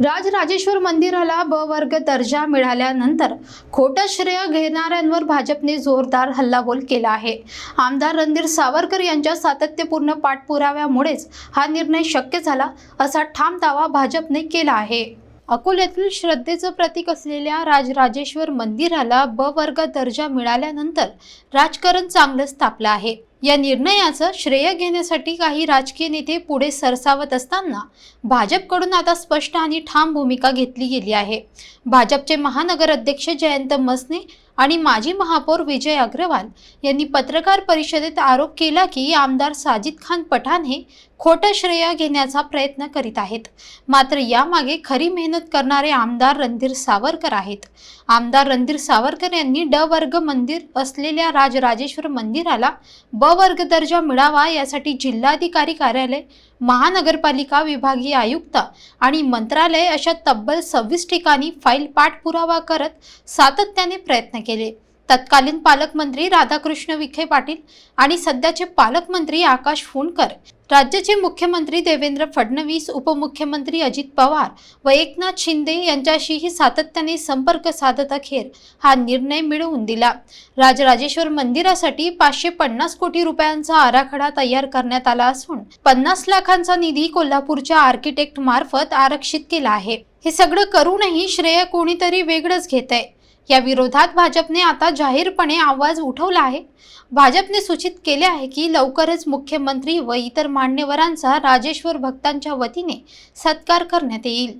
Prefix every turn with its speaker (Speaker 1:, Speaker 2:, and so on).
Speaker 1: राजराजेश्वर मंदिराला ब वर्ग दर्जा मिळाल्यानंतर खोटं श्रेय घेणाऱ्यांवर भाजपने जोरदार हल्लाबोल केला आहे. आमदार रणधीर सावरकर यांच्या सातत्यपूर्ण पाठपुराव्यामुळेच हा निर्णय शक्य झाला असा ठाम दावा भाजपने केला आहे. अकोल्यातील श्रद्धेचं प्रतीक असलेल्या राजराजेश्वर मंदिराला ब वर्ग दर्जा मिळाल्यानंतर राजकारण चांगलंच तापलं आहे. या निर्णयाचं श्रेय घेण्यासाठी काही राजकीय नेते पुढे सरसावत असताना भाजपकडून आता स्पष्ट आणि ठाम भूमिका घेतली गेली आहे. भाजपचे महानगर अध्यक्ष जयंत मसने आणि माजी महापौर विजय अग्रवाल यांनी पत्रकार परिषदेत आरोप केला की आमदार साजिद खान पठाण हे खोटं श्रेय घेण्याचा प्रयत्न करीत आहेत. मात्र यामागे खरी मेहनत करणारे आमदार रणधीर सावरकर आहेत. आमदार रणधीर सावरकर यांनी ड वर्ग मंदिर असलेल्या राजराजेश्वर मंदिराला ब वर्ग दर्जा मिळावा यासाठी जिल्हाधिकारी कार्यालय महानगरपालिका विभागीय आयुक्त आणि मंत्रालय अशा तब्बल सव्वीस ठिकाणी फाईल पाठपुरावा करत सातत्याने प्रयत्न केले. तत्कालीन पालकमंत्री राधाकृष्ण विखे पाटील आणि सध्याचे पालकमंत्री आकाश फुंडकर राज्याचे मुख्यमंत्री देवेंद्र फडणवीस उपमुख्यमंत्री अजित पवार व एकनाथ शिंदे यांच्याशीही सातत्याने संपर्क साधत अखेर हा निर्णय मिळवून दिला. राजराजेश्वर मंदिरासाठी पाचशे पन्नास कोटी रुपयांचा आराखडा तयार करण्यात आला असून पन्नास लाखांचा निधी कोल्हापूरच्या आर्किटेक्ट मार्फत आरक्षित केला आहे. हे सगळं करूनही श्रेय कोणीतरी वेगळंच घेत आहे या विरोधात भाजपने आता जाहीरपणे आवाज उठवला आहे. भाजपने सूचित केले आहे की लवकरच मुख्यमंत्री व इतर मान्यवरांचा राजेश्वर भक्तांच्या वतीने सत्कार करण्यात येईल.